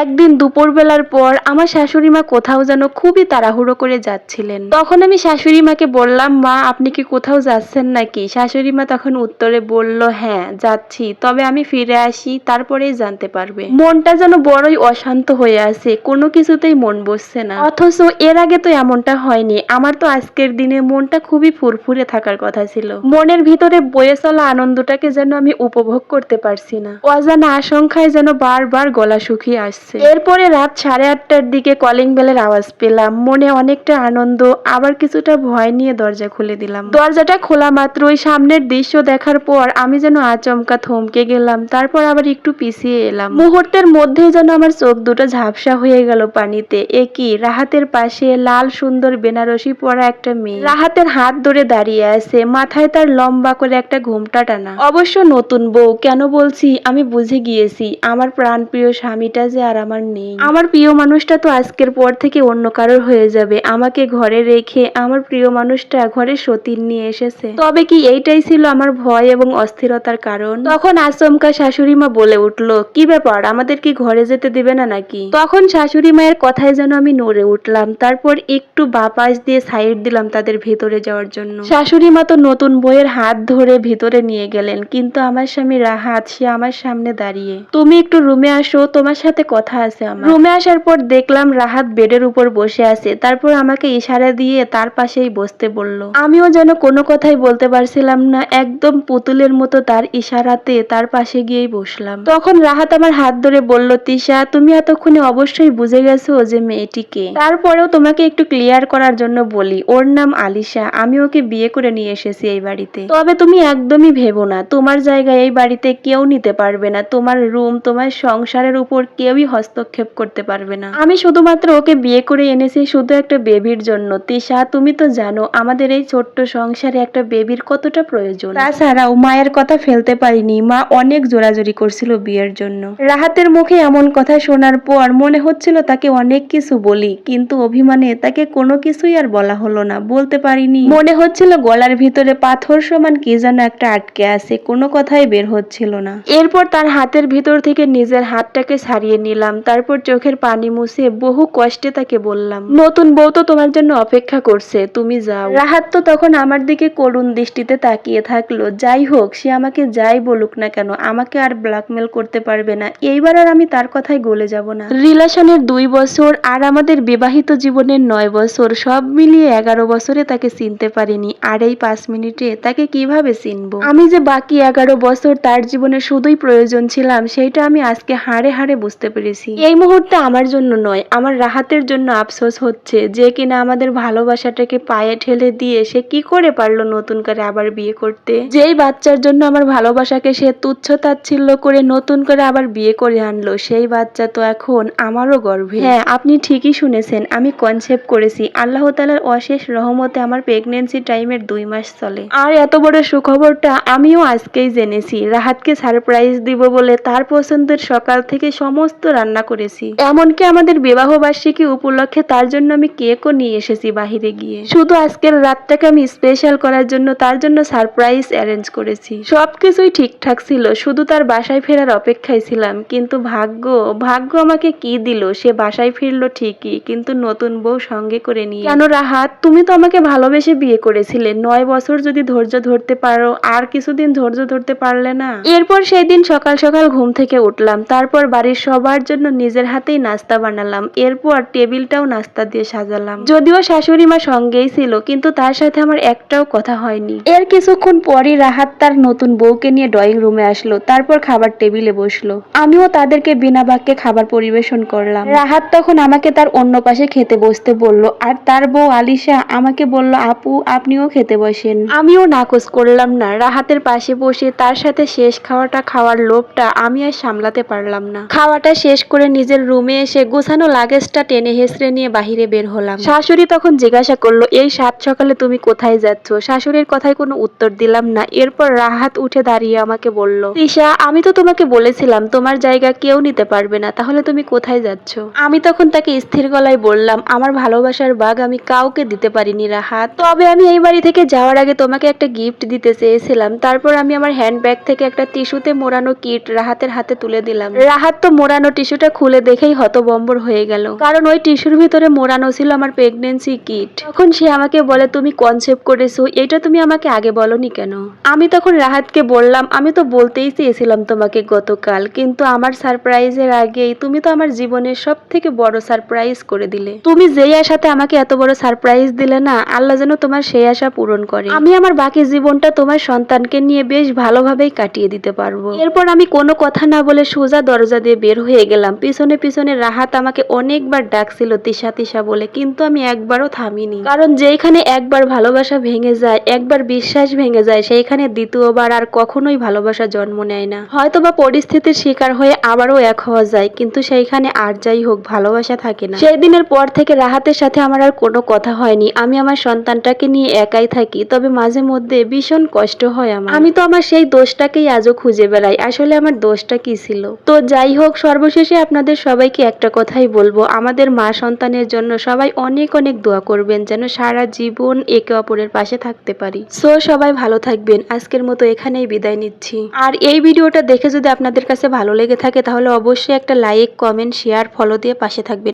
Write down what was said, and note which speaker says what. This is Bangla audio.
Speaker 1: একদিন দুপুরবেলার পর আমার শাশুড়ি মা কোথাও যেন খুবই তাড়াহুড়ো করে যাচ্ছিলেন। তখন আমি শাশুড়ি মাকে বললাম, মা, আপনি কি কোথাও যাচ্ছেন নাকি? শাশুড়ি মা তখন উত্তরে বলল হ্যাঁ যাচ্ছি, তবে আমি ফিরে আসি, তারপরেই জানতে পারবে। মনটা যেন বড়ই অশান্ত হয়ে আছে, কোনো কিছুতেই মন বসছে না। অথচ এর আগে তো এমনটা হয়নি, আমার তো আজকের দিনে মনটা খুবই ফুরফুরে থাকার কথা ছিল। মনের ভিতরে বয়ে চলা আনন্দটাকে যেন আমি উপভোগ করতে পারছি না। অজানা আশঙ্কায় যেন বারবার গলা শুকিয়ে আসছে। এরপরে রাত সাড়ে আটটার দিকে কলিং বেলের আওয়াজ পেলাম। মনে অনেকটা আনন্দ, আবার কিছুটা ভয় নিয়ে দরজা খুলে দিলাম। দরজাটা খোলা মাত্রই সামনের দৃশ্য দেখার পর আমি যেন আচমকা থমকে গেলাম, তারপর আবার একটু পিছিয়ে এলাম। মুহূর্তের মধ্যেই যেন আমার চোখ দুটো ঝাপসা হয়ে গেল পানিতে। একই রাহাতের পাশে লাল সুন্দর বেনারসি পরা একটা মেয়ে। রাহাতের হাত ধরে দাঁড়িয়ে আছে, মাথায় তার লম্বা করে একটা ঘুমটা টানা। অবশ্য নতুন বউ, কেন বলছি? আমি বুঝে গিয়েছি, আমার প্রাণপ্রিয় স্বামীটা যে আর আমার নেই। আমার প্রিয় মানুষটা তো আজকের পর থেকে অন্য কারোর হয়ে যাবে। আমাকে ঘরে রেখে আমার প্রিয় মানুষটা ঘরে সতীন নিয়ে এসেছে। তবে কি এইটাই ছিল আমার ভয় এবং অস্থিরতার কারণ? তখন আচমকা শাশুড়ি মা বলে উঠল, কি ব্যাপার, আমাদের কি ঘরে যেতে দেবে না নাকি? তখন শাশুড়ি মায়ের কথায় যেন আমি নড়ে উঠলাম, তারপর একটু বাপাস দিয়ে সাইড দিলাম তাদের ভেতরে যাওয়ার জন্য। শাশুড়ি মা তো নতুন বইয়ের হাত ধরে ভিতরে নিয়ে গেলেন, কিন্তু আমার স্বামী রাহাত, সে আমার সামনে দাঁড়িয়ে, তুমি একটু রুমে আসো, তোমার সাথে কথা আছে আমার। রুমে আসার পর দেখলাম রাহাত বেডের উপর বসে আছে। তারপর আমাকে ইশারা দিয়ে তার পাশেই বসতে বলল। আমিও যেন কোনো কথাই বলতে পারছিলাম না, একদম পুতুলের মতো তার ইশারাতে তার পাশে গিয়েই বসলাম। তখন রাহাত আমার হাত ধরে বলল, তিশা, তুমি এতক্ষণে অবশ্যই বুঝে গেছো যে মেয়েটিকে। তারপরেও তোমাকে একটু ক্লিয়ার করার জন্য বলি, ওর নাম আলিশা, আমি ওকে বিয়ে করে নিয়ে এসেছি এই বাড়িতে। তবে তুমি একদমই ভেবো না, তোমার জায়গায় এই বাড়িতে কেউ নিতে পারবে না, তোমার রুম, তোমার সংসারের উপর কেউই হস্তক্ষেপ করতে পারবে না। আমি শুধুমাত্র ওকে বিয়ে করে এনেছি শুধু একটা বেবির জন্য। তিশা তুমি তো জানো আমাদের এই ছোট্ট সংসারে একটা বেবির কতটা প্রয়োজন। তাছাড়াও মায়ের কথা ফেলতে পারিনি মা অনেক জোরাজোরি করছিল বিয়ের জন্য। রাহাতের মুখে এমন কথা শোনার পর মনে হচ্ছিল তাকে অনেক কিছু বলি কিন্তু অভিমানে তাকে কোনো কিছুই আর বলা হলো না বলতে পারিনি। মনে হচ্ছিল গলার ভিতরে পাথর সমান কি যেন একটা আটকে আছে কোনো কথাই বের হচ্ছিল না। এরপর তার হাতের ভিতর থেকে নিজের হাতটাকে ছাড়িয়ে নিলাম, তারপর চোখের পানি মুছে বহু কষ্টে তাকে বললাম, নতুন বউ তো তোমার জন্য অপেক্ষা করছে, তুমি যাও। রাহাত তো তখন আমার দিকে করুণ দৃষ্টিতে তাকিয়ে থাকল, যাই হোক, সে আমাকে যাই বলুক না কেন, আমাকে আর ব্ল্যাকমেল করতে পারবে না, এইবার আর আমি তার কথায় গলে যাব না। রিলেশনের দুই বছর আর আমাদের বিবাহিত জীবনের নয় বছর সব মিলিয়ে এগারো বছরে তাকে চিনতে পারিনি, আর এই পাঁচ মিনিটে তাকে কীভাবে চিনবো? আমি যে বাকি এগারো বছর তার জীবনে শুধুই প্রয়োজন ছিলাম, সেইটা আমি আজকে হাড়ে হাড়ে বুঝতে পেরেছি। এই মুহূর্তে আমার জন্য নয় আমার রাহাতের জন্য আফসোস হচ্ছে যে কিনা আমাদের ভালোবাসাটাকে পায়ে ঠেলে দিয়ে সে কি করে পারল নতুন করে আবার বিয়ে করতে। যেই বাচ্চার জন্য আমার ভালোবাসাকে সে তুচ্ছ তাচ্ছিল্য করে নতুন করে আবার বিয়ে করে আনলো সেই বাচ্চা তো এখন আমারও গর্ভে। হ্যাঁ আপনি ঠিকই শুনেছেন আমি কনসেপ্ট করেছি আল্লাহ তালার অশেষ রহমতে আমার প্রেগনেন্সি টাইমের দুই মাস চলে। আর এত বড় সুখবরটা আমিও আজকেই জেনেছি রাহাতকে সারপ্রাইজ দিব বলে তার পছন্দের সকাল থেকে সমস্ত রান্না করেছি। এমনকি আমাদের বিবাহ বার্ষিকী উপলক্ষে তার জন্য আমি কেকও নিয়ে এসেছি বাহিরে গিয়ে। শুধু আজকের রাতটাকে আমি স্পেশাল করার জন্য তার জন্য সারপ্রাইজ অ্যারেঞ্জ করেছি। সবকিছুই ঠিকঠাক ছিল, শুধু তার বাসায় ফেরার অপেক্ষায় ছিলাম। কিন্তু ভাগ্য ভাগ্য আমাকে কি দিল? সে বাসায় ফিরলো ঠিকই, কিন্তু নতুন বউ সঙ্গে করে নিয়ে। কেন রাহাত, তুমি তো আমাকে ভালোবেসে বিয়ে করেছিলে। নয় বছর যদি ধৈর্য ধরতে পারো, আর কিছুদিন ধৈর্য ধরতে পারলে না? এরপর সেই দিন সকাল সকাল ঘুম থেকে উঠলাম। তারপর বাড়ির সবার জন্য নিজের হাতেই নাস্তা বানালাম। এরপর টেবিলটাও নাস্তা দিয়ে সাজালাম। যদিও শাশুড়ি মা সঙ্গেই ছিল, কিন্তু তার সাথে আমার একটাও কথা হয়নি। এর কিছুক্ষণ পরই রাহাত তার নতুন বউকে নিয়ে ড্রয়িং রুমে আসলো, তারপর খাবার টেবিলে বসল। আমিও তাদেরকে বিনা বাক্যে খাবার পরিবেশন করলাম। রাহাত তখন আমাকে তার অন্য পাশে খেতে বসতে বলল, আর তার বউ আলিশা আমাকে বলল, আপু, আপনিও খেতে বসেন। আমিও নাকচ করলাম না। রাহাতের পাশে বসে তার সাথে শেষ খাওয়াটা খাওয়ার লোভটা আমি আর সামলাতে পারলাম না। খাওয়াটা শেষ করে নিজের রুমে এসে গোছানো লাগেজটা টেনে হেসড়ে নিয়ে বাহিরে বের হলাম। শাশুড়ি তখন জিজ্ঞাসা করল, এই সাত সকালে তুমি কোথায় যাচ্ছ? শাশুড়ির কথায় কোনো উত্তর দিলাম না। এরপর রাহাত উঠে দাঁড়িয়ে আমাকে বলল তিশা আমি তো তোমাকে বলেছিলাম, তোমার জায়গা কেউ নিতে পারবে না, তাহলে তুমি কোথায় যাচ্ছ? আমি তখন তাকে স্থির গলায় বললাম, আমার ভালোবাসার বাঘ আমি কাউকে দিতে পারিনি, রাহাত। তবে আমি এই বাড়ি থেকে যাওয়ার আগে তোমাকে একটা গিফট দিতে চেয়েছিলাম। তারপর আমি আমার হ্যান্ডব্যাগ থেকে একটা টিস্যুতে মোড়ানো কিট রাহাতের হাতে তুলে দিলাম। রাহাত তো মোড়ানো টিস্যুটা খুলে দেখেই হতবম্বর হয়ে গেল। কারণ ওই টিস্যুর ভিতরে মোড়ানো ছিল আমার প্রেগনেন্সি কিট। তখন সে আমাকে বলে, তুমি কনসেপ্ট করেছ, এটা তুমি আমাকে আগে বলনি কেন? আমি তখন রাহাতকে বললাম, আমি তো বলতেই চেয়েছিলাম তোমাকে গতকাল, কিন্তু আমার সারপ্রাইজের আগেই তুমি তো আমার জীবনের সব থেকে বড় সারপ্রাইজ করে দিলে। তুমি যেই আশাতে আমাকে এত বড় সারপ্রাইজ দিলে না, আল্লাহ যেন তোমার সেই আশা পূরণ করে। আমি আমার বাকি জীবনটা তোমার সন্তানকে নিয়ে বেশ ভালোভাবেই কাটিয়ে দিতে পারব। এরপর আমি কোনো কথা না বলে সোজা দরজা দিয়ে বের হয়ে গেলাম। পিছনে পিছনে রাহাত আমাকে অনেকবার ডাকছিল, তিশা তিশা বলে, কিন্তু আমি একবারও থামিনি। কারণ যেখানে একবার ভালোবাসা ভেঙে যায়, একবার বিশ্বাস ভেঙে যায়, সেইখানে দ্বিতীয়বার আর কখনোই ভালোবাসা জন্ম নেয় না। হয়তো বা পরিস্থিতির শিকার হয়ে আবারও এক হওয়া যায়, কিন্তু সেইখানে আর যাই হোক, ভালোবাসা থাকে না। সেই দিনের পর থেকে রাহাতের সাথে আমার আর কোনো কথা হয়নি। আমি আমার সন্তানটাকে নিয়ে একাই থাকি, তবে মাঝে মধ্যে ভীষণ কষ্ট হয় আমার। আমি তো আমার সেই দোষটাকেই আজও খুঁজে বেড়াই। আসলে আমার দোষটা কি ছিল? তো যাই হোক, সর্বশেষে আপনাদের সবাইকে একটা কথাই বলব, আমাদের মা সন্তানের জন্য সবাই অনেক অনেক দোয়া করবেন যেন সারা জীবন একে অপরের পাশে থাকতে পারি। সো, সবাই ভালো থাকবেন। আজকের মতো এখানেই বিদায় নিচ্ছি। আর এই ভিডিওটা দেখে যদি আপনাদের কাছে ভালো লেগে থাকে, তাহলে অবশ্যই একটা লাইক, কমেন্ট, শেয়ার ফলো দিয়ে পাশে থাকবেন।